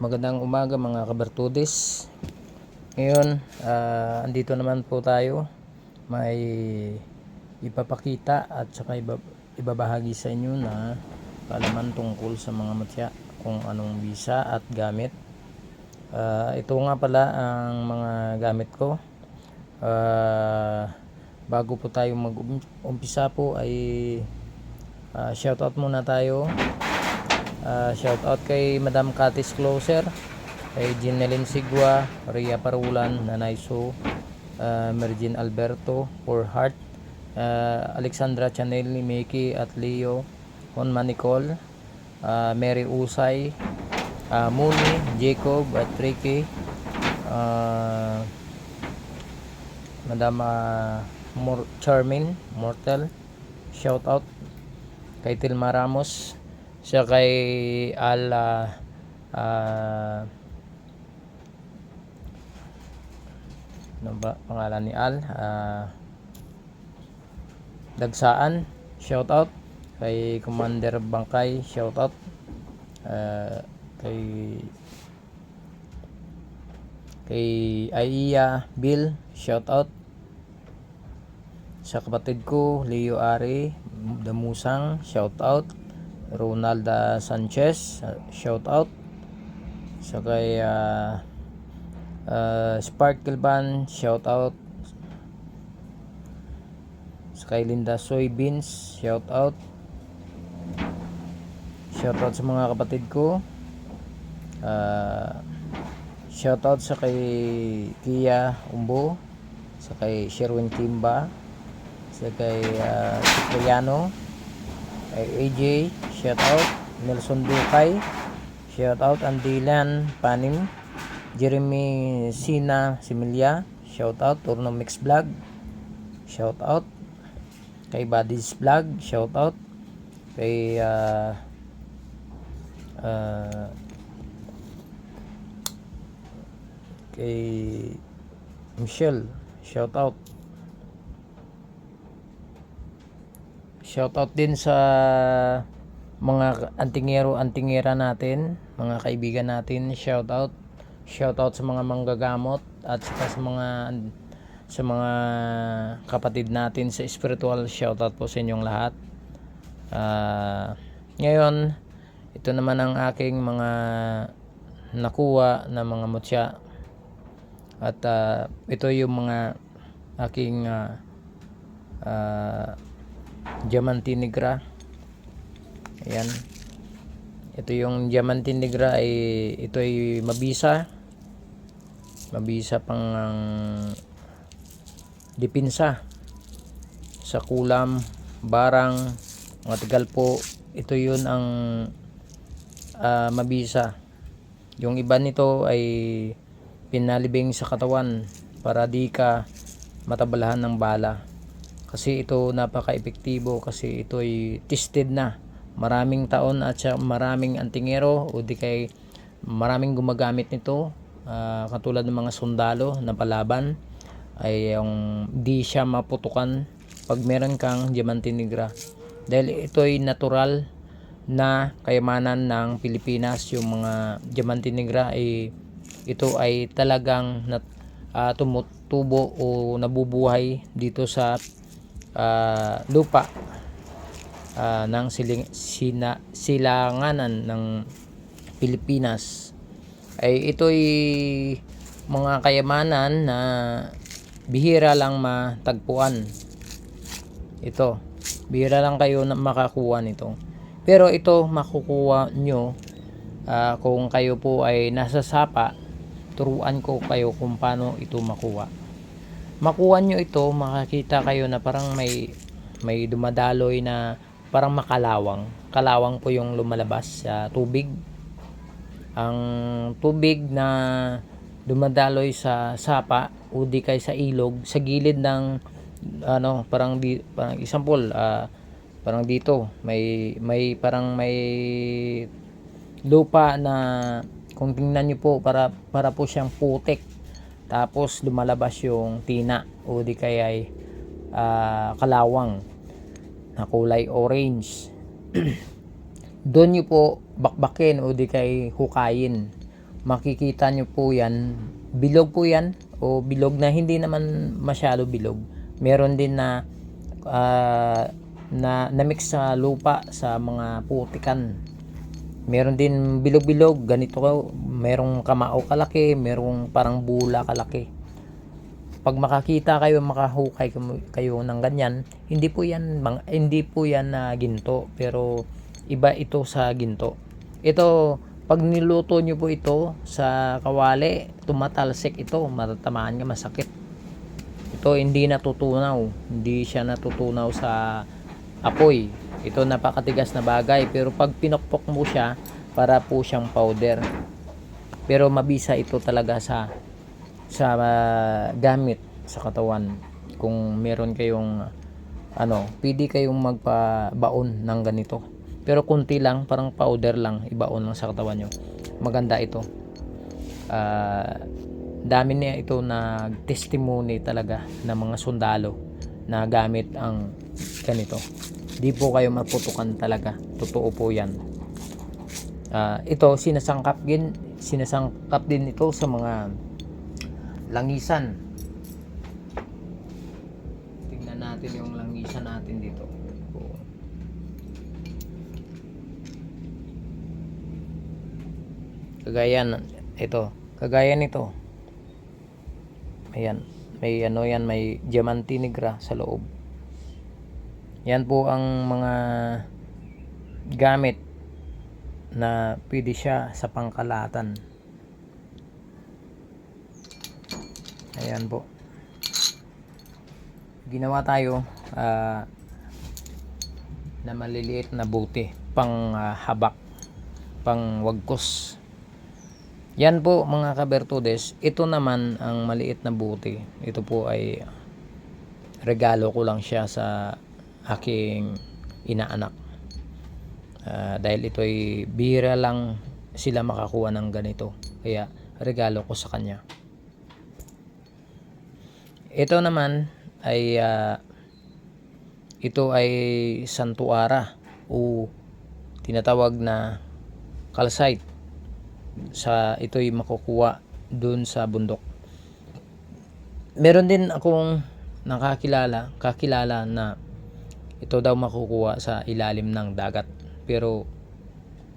Magandang umaga mga kabertudes. Ngayon, ah, andito naman po tayo. May ipapakita at saka iba- ibabahagi sa inyo na kaalaman tungkol sa mga mutya kung anong bisa at gamit. Ah, ito nga pala ang mga gamit ko. Ah, bago po tayo mag-umpisa po ay ah, shoutout muna tayo Uh, shout out kay Madam Katis Closer, kay Jeneline Sigwa, Ria Parulan, Nanay Su, uh, Mergin Alberto, For Heart, uh, Alexandra Chanel, Miki at Leo, Honma Nicole, uh, Mary Usay, uh, Muni, Jacob at Ricky, uh, Madam uh, Mor- Charmin, Mortal, shout out kay Tilma Ramos, siya kay Al ah, ah, ano ba pangalan ni Al? Ah, Dagsaan shout out kay Commander Bangkay shout out Ah, kay kay Aiya Bill shout out sa kapatid ko Leo Ari Damusang shout out Sanchez uh, shout out. Sa kay uh, uh, Sparkle Ban shout out. Sa kay Linda Soybeans shout out. Shout out sa mga kapatid ko. Uh, shout out sa kay Kia Umbo sa kay Sherwin Kimba sa kay uh, Cipriano kay AJ shout out Nelson Dukay. Shout out Andilan Panim. Jeremy Sina Similia shout out Turno Mix Vlog. Shout out kay Buddies Vlog. Shout out kay uh, uh, kay Michelle. Shout out. Shoutout din sa mga antingero antingera natin, mga kaibigan natin. Shoutout. Shoutout sa mga manggagamot at sa mga sa mga kapatid natin sa spiritual. Shoutout po sa inyong lahat. Ah, ngayon, ito naman ang aking mga nakuha na mga mutya. At ah, ito yung mga aking ah, ah, Diamante Negra. Ayan. Ito yung Diamante Negra ay ito ay mabisa. Mabisa pang ang dipinsa sa kulam, barang, mga tigal po. Ito yun ang ah, mabisa. Yung iba nito ay pinalibing sa katawan para di ka matabalahan ng bala kasi ito napaka-epektibo kasi ito ay tested na maraming taon at siya maraming antingero o di kay maraming gumagamit nito. Ah, katulad ng mga sundalo na palaban ay yung di siya maputukan pag meron kang diamante negra dahil ito ay natural na kayamanan ng Pilipinas yung mga diamante negra ay ito ay talagang nat, ah, tumutubo o nabubuhay dito sa ah, lupa ah, ng siling, sina, silanganan ng Pilipinas. Ay ito'y mga kayamanan na bihira lang matagpuan. Ito bihira lang kayo na makakuha nito. Pero ito makukuha nyo ah, kung kayo po ay nasa sapa turuan ko kayo kung paano ito makuha. Makuha nyo ito, makakita kayo na parang may may dumadaloy na parang makalawang. Kalawang po yung lumalabas sa tubig. Ang tubig na dumadaloy sa sapa o di kay sa ilog sa gilid ng ano parang di parang example ah, parang dito may may parang may lupa na kung tingnan niyo po para para po siyang putik tapos lumalabas yung tina o di kaya ay ah, kalawang na kulay orange. Doon nyo po bakbakin o di kay hukayin. Makikita nyo po yan. Bilog po yan o bilog na hindi naman masyado bilog. Meron din na ah, na na-mix sa lupa sa mga putikan. Meron din bilog-bilog. Ganito ko merong kamao kalaki merong parang bula kalaki pag makakita kayo makahukay kayo- ng ganyan hindi po yan hindi po yan na ginto. Pero iba ito sa ginto. Ito pag niluto nyo po ito sa kawali tumatalsik ito. Matatamaan nga masakit. Ito hindi natutunaw. Hindi siya natutunaw sa apoy. Ito napakatigas na bagay. Pero pag pinokpok mo siya para po siyang powder. Pero mabisa ito talaga sa sa ah, gamit sa katawan. Kung meron kayong ano pwede kayong magpabaon ng ganito. Pero kunti lang parang powder lang ibaon lang sa katawan nyo. Maganda ito. Ah, dami niya ito na testimony talaga ng mga sundalo na gamit ang ganito. Di po kayo maputukan talaga. Totoo po yan. Ah, ito sinasangkap din sinasangkap din ito sa mga langisan. Tingnan natin yung langisan natin dito. Kagaya ito. Kagaya nito. Ayan. May ano yan may diamante negra sa loob. Yan po ang mga gamit na pwede siya sa pangkalatan ayan po. Ginawa tayo ah, na maliliit na buti. Pang ah, habak. Pang wagkos. Yan po mga kabertudes. Ito naman ang maliit na buti. Ito po ay regalo ko lang siya sa aking inaanak. Ah, dahil ito ay bihira lang sila makakuha ng ganito. Kaya regalo ko sa kanya ito naman ay ah, ito ay santuara o tinatawag na calcite sa ito'y makukuha dun sa bundok. Meron din akong nakakilala kakilala na ito daw makukuha sa ilalim ng dagat. Pero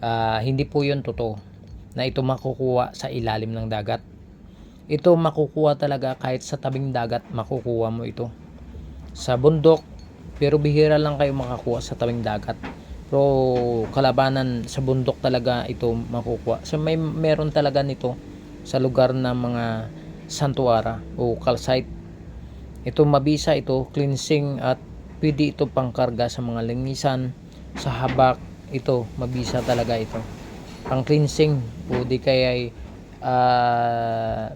ah, hindi po yun totoo na ito makukuha sa ilalim ng dagat ito makukuha talaga kahit sa tabing dagat makukuha mo ito. Sa bundok pero bihira lang kayo makakuha sa tabing dagat. Pero kalabanan sa bundok talaga ito makukuha. So may meron talaga nito sa lugar ng mga santuara o calcite. Ito mabisa ito cleansing at pwede ito pangkarga sa mga lingisan. Sa habak ito mabisa talaga ito. Pang cleansing o kaya ay ah,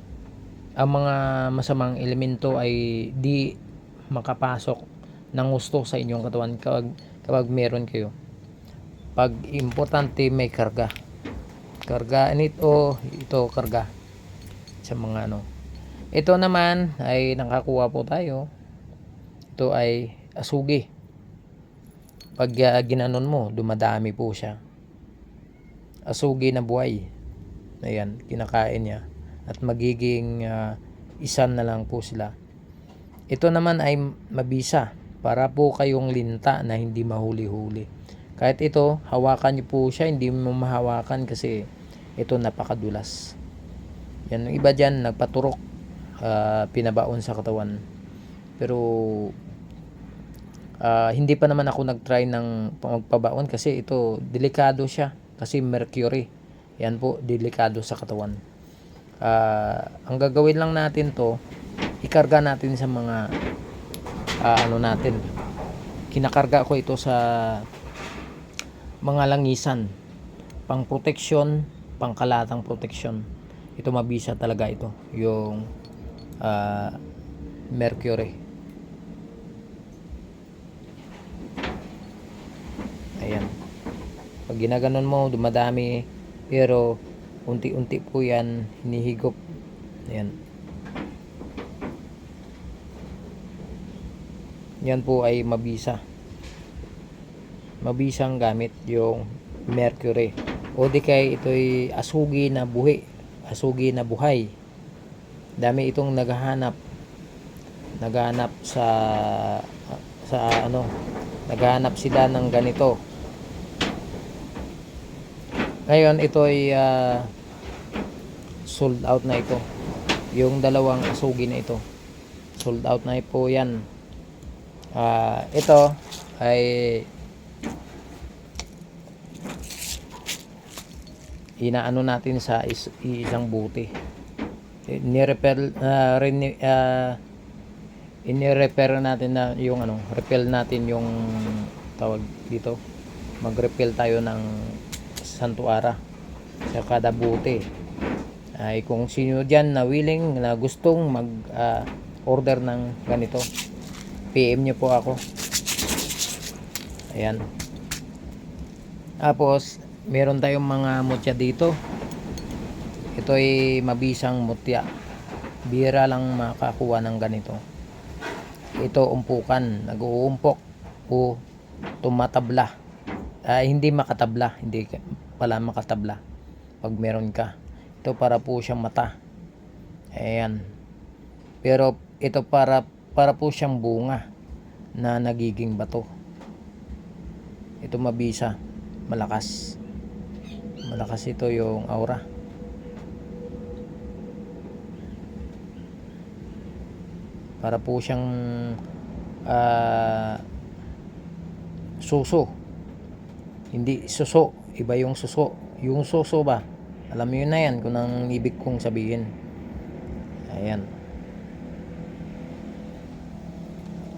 ang mga masamang elemento ay di makapasok ng gusto sa inyong katawan kapag, kapag meron kayo. Pag importante may karga. Karga nito ito karga. Sa mga ano. Ito naman ay nakakuha po tayo. Ito ay asugi. Pag uh, ginanon mo dumadami po siya. Asugi na buhay. Ayan kinakain niya at magiging ah, isan na lang po sila. Ito naman ay mabisa. Para po kayong linta na hindi mahuli-huli. Kahit ito hawakan niyo po siya. Hindi mo mahawakan kasi ito napakadulas. Yan yung iba dyan nagpaturok ah, pinabaon sa katawan. Pero Ah, hindi pa naman ako nag-try ng magpabaon kasi ito delikado siya. Kasi mercury. Yan po, delikado sa katawan. Ah, ang gagawin lang natin to, ikarga natin sa mga ah, ano natin. Kinakarga ko ito sa mga langisan. Pang protection, pang kalatang protection. Ito mabisa talaga ito, yung ah, mercury. Ayan. Pag ginaganon mo, dumadami. Pero, unti-unti po yan, hinihigop. Ayan. Yan po ay mabisa. Mabisang gamit yung mercury. O di kay ito'y asugi na buhi. asugi na buhay. Dami itong naghahanap naghahanap sa sa ano naghahanap sila ng ganito ngayon ito ay ah, sold out na ito yung dalawang asugi na ito sold out na po yan Ah, ito ay inaano natin sa is, isang buti ni-repel uh, rin, ah, ini-repair natin na yung ano, repel natin yung tawag dito. Mag-repel tayo ng santuara sa kada buti. Ay kung sino diyan na willing na gustong mag ah, order ng ganito, PM niyo po ako. Ayan. Tapos, meron tayong mga mutya dito. Ito ay mabisang mutya. Bira lang makakuha ng ganito ito umpukan nag-uumpok o tumatabla Ah, hindi makatabla hindi pala makatabla pag meron ka ito para po siyang mata. Ayan. Pero ito para para po siyang bunga na nagiging bato. Ito mabisa malakas. Malakas ito yung aura. Para po siyang ah, suso. Hindi suso iba yung suso. Yung suso ba alam niyo na yan kung ang ibig kong sabihin. Ayan.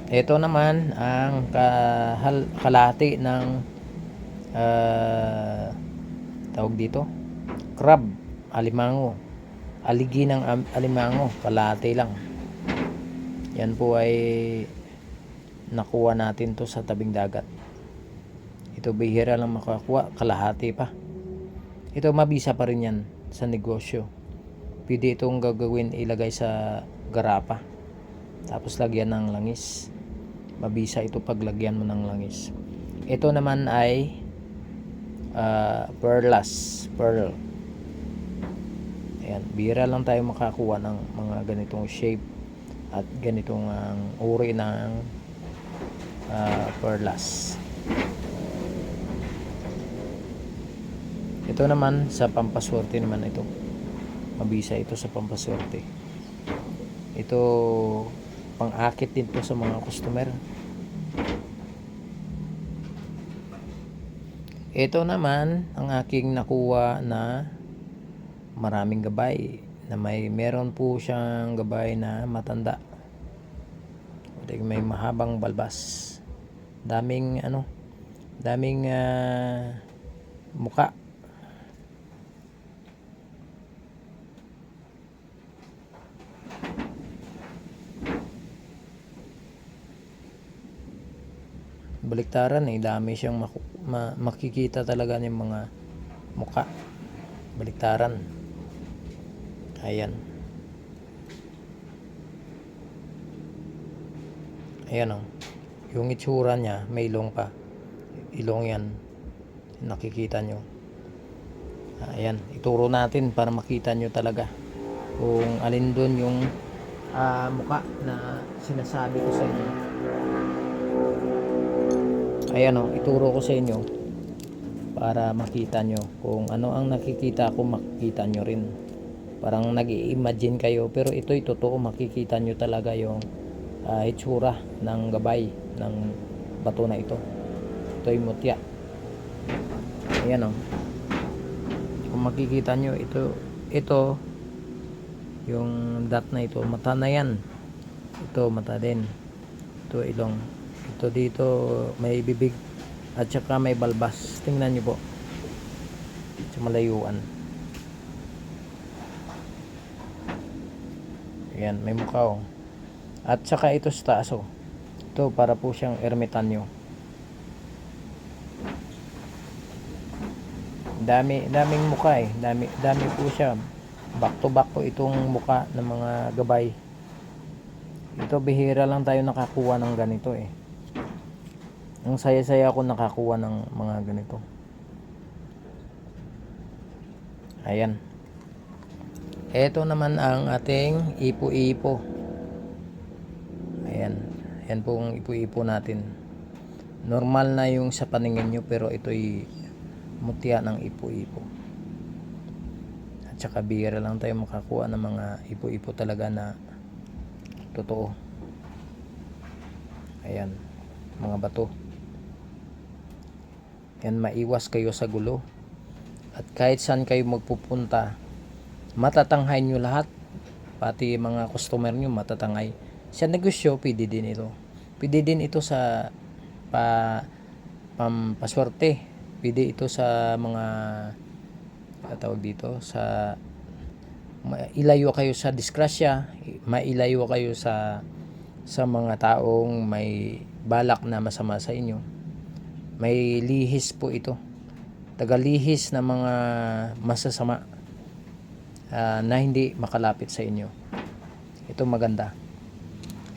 Ito naman ang kahal, kalahati ng ah, tawag dito? Crab alimango. Aligi ng alimango kalahati lang. Yan po ay nakuha natin to sa tabing dagat. Ito bihira lang makakuha, kalahati pa. Ito mabisa pa rin yan sa negosyo. Pwede itong gagawin ilagay sa garapa. Tapos lagyan ng langis. Mabisa ito pag lagyan mo ng langis. Ito naman ay ah, perlas, pearl. Ayan, bihira lang tayo makakuha ng mga ganitong shape at ganitong ang uri ng ah, perlas. Ito naman sa pampaswerte naman ito. Mabisa ito sa pampaswerte. Ito pang-akit din to sa mga customer. Ito naman ang aking nakuha na maraming gabay na may meron po siyang gabay na matanda. May mahabang balbas. Daming ano, daming ah, muka. Baliktaran eh, dami siyang maku- ma- makikita talaga ng mga muka. Baliktaran. Ayan. Ayan o. Yung itsura niya, may ilong pa. Ilong yan. Nakikita nyo. Ayan. Ituro natin para makita nyo talaga. Kung alin doon yung ah, muka na sinasabi ko sa inyo. Ayan o. Ituro ko sa inyo para makita nyo. Kung ano ang nakikita ko, makikita nyo rin. Parang nag imagine kayo pero ito'y totoo makikita nyo talaga yung ah, itsura ng gabay ng bato na ito. Ito'y mutya. Ayan o kung makikita nyo ito ito yung dot na ito mata na yan. Ito mata din. Ito ilong ito dito may bibig at saka may balbas tingnan nyo po sa malayuan Ayan, may mukha oh. At saka ito sa taas oh. Ito para po siyang ermitanyo. Dami, daming mukha eh. Dami, dami po siya. Back to back po itong mukha ng mga gabay. Ito bihira lang tayo nakakuha ng ganito eh. Ang saya-saya ako nakakuha ng mga ganito. Ayan. Ito naman ang ating ipo-ipo. Ayan. Yan po ang ipo-ipo natin. Normal na yung sa paningin nyo pero ito'y mutya ng ipo-ipo. At saka bira lang tayo makakuha ng mga ipo-ipo talaga na totoo. Ayan. Mga bato. Yan maiwas kayo sa gulo. At kahit saan kayo magpupunta, matatanghay nyo lahat. Pati mga customer nyo matatanghay. Sa negosyo, pwede din ito. Pwede din ito sa pa pampaswerte. Pwede ito sa mga tawag dito sa ilayo kayo sa disgrasya, mailayo kayo sa sa mga taong may balak na masama sa inyo. May lihis po ito. Tagalihis na mga masasama ah, na hindi makalapit sa inyo. Ito maganda.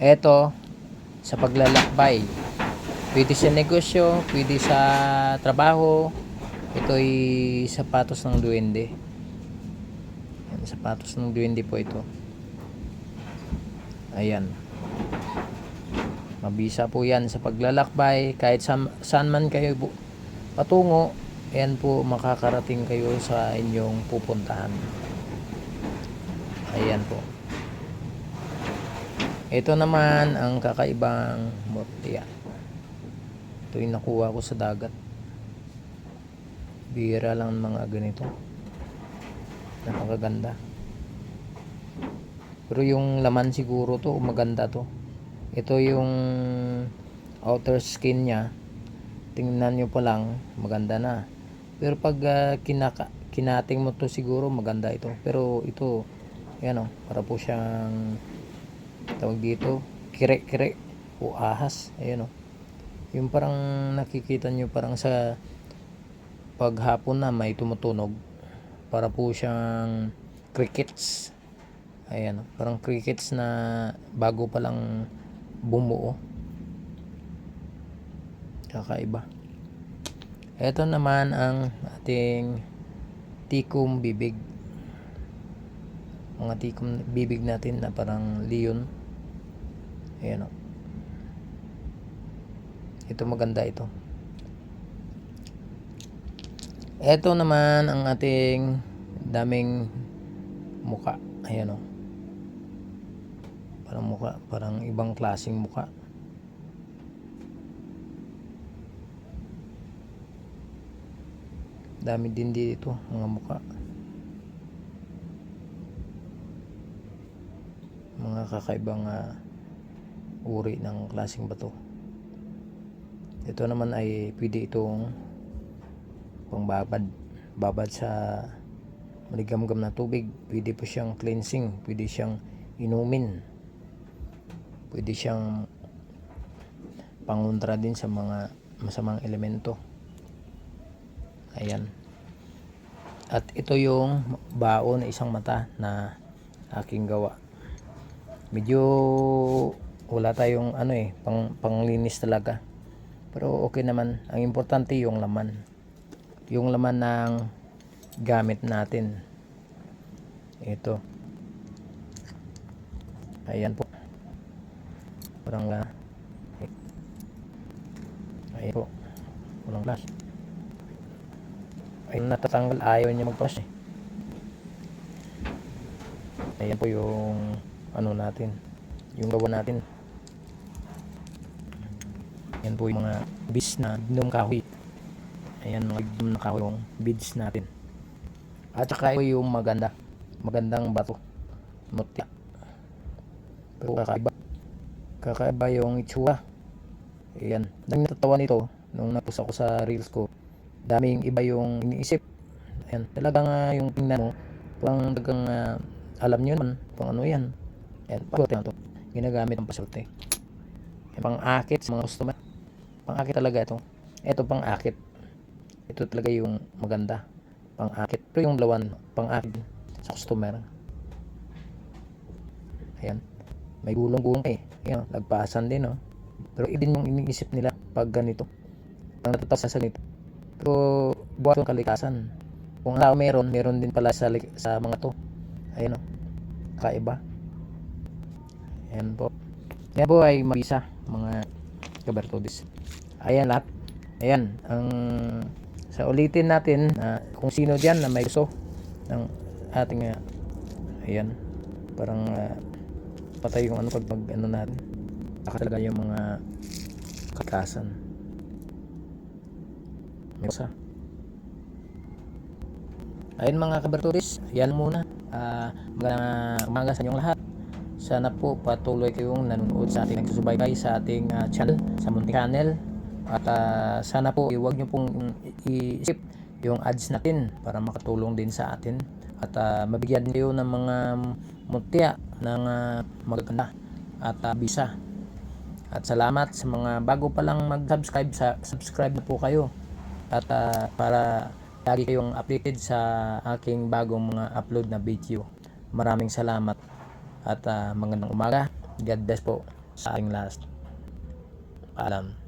Ito sa paglalakbay. Pwede sa negosyo, pwede sa trabaho. Ito'y sapatos ng duwende. Yan, sapatos ng duwende po ito. Ayan. Mabisa po yan sa paglalakbay. Kahit saan, saan man kayo patungo, yan po makakarating kayo sa inyong pupuntahan. Ayan po. Ito naman ang kakaibang mutya. Ito yung nakuha ko sa dagat. Bira lang mga ganito. Napakaganda. Pero yung laman siguro to, maganda to. Ito yung outer skin niya. Tingnan nyo pa lang, maganda na. Pero pag ah, kinaka, kinating mo to siguro, maganda ito. Pero ito, yan o, para po siyang tawag dito, kire-kire o ahas. Ayan o. Yung parang nakikita nyo parang sa paghapon na may tumutunog. Para po siyang crickets. Ayan o. Parang crickets na bago pa lang bumuo. Kakaiba. Ito naman ang ating tikum bibig. Mga tikom bibig natin na parang leon. Ayan o. Ito maganda ito. Ito naman ang ating daming muka. Ayan o parang muka parang ibang klaseng muka dami din dito mga muka mga kakaibang ah, uri ng klaseng bato. Ito naman ay pwede itong pangbabad. Babad sa maligamgam na tubig. Pwede po siyang cleansing. Pwede siyang inumin. Pwede siyang pangontra din sa mga masamang elemento. Ayan. At ito yung baon na isang mata na aking gawa. Medyo wala tayong ano eh pang panglinis talaga. Pero okay naman. Ang importante yung laman. Yung laman ng gamit natin. Ito. Ayan po parang uh, ayan po. Walang flash. Ayun natatanggal. Ayaw niya mag-flash eh. Ayan po yung ano natin. Yung gawa natin. Yan po yung mga beads na binom kahoy. Ayan mga binom na kahoy yung beads natin. At saka yung maganda. Magandang bato. Mutya pero kakaiba kakaiba yung itsura ayan daming natatawa nito nung napost ako sa reels ko daming iba yung iniisip ayan talagang uh, yung tingnan mo parang talagang uh, alam nyo naman kung ano yan Ayan, pasote na to. Ginagamit ang pasote. Yan, pang-akit sa mga customer. Pang-akit talaga ito. Ito pang-akit. Ito talaga yung maganda. Pang-akit. Pero yung lawan, pang-akit sa customer. Ayan. May gulong-gulong eh. Ayan, nagpaasan din, no? Pero din yung iniisip nila pag ganito. Ang natatawa sa ganito. Pero buhat yung kalikasan. Kung tao meron, meron din pala sa, sa mga to. Ayan o. Kaiba. Ayan po. Yan po ay mabisa mga kabartodis. Ayan lahat. Ayan. Ang sa ulitin natin na kung sino diyan na may gusto ng ating ah, ayan parang ah, patay yung ano pag, pag ano natin. Baka talaga yung mga kakasan may isa. Ayun mga kabarturis yan muna. Ah, magandang umaga sa inyong lahat. Sana po patuloy kayong nanonood sa ating nagsusubaybay sa ating ah, channel sa Munting Channel. At ah, sana po huwag nyo pong i- i-skip yung ads natin para makatulong din sa atin. At ah, mabigyan kayo ng mga mutya ng ah, magaganda at ah, bisa at salamat sa mga bago pa lang mag-subscribe sa subscribe na po kayo at ah, para lagi kayong updated sa aking bagong mga upload na video. Maraming salamat at ah, magandang umaga. God bless po sa aking last. Paalam.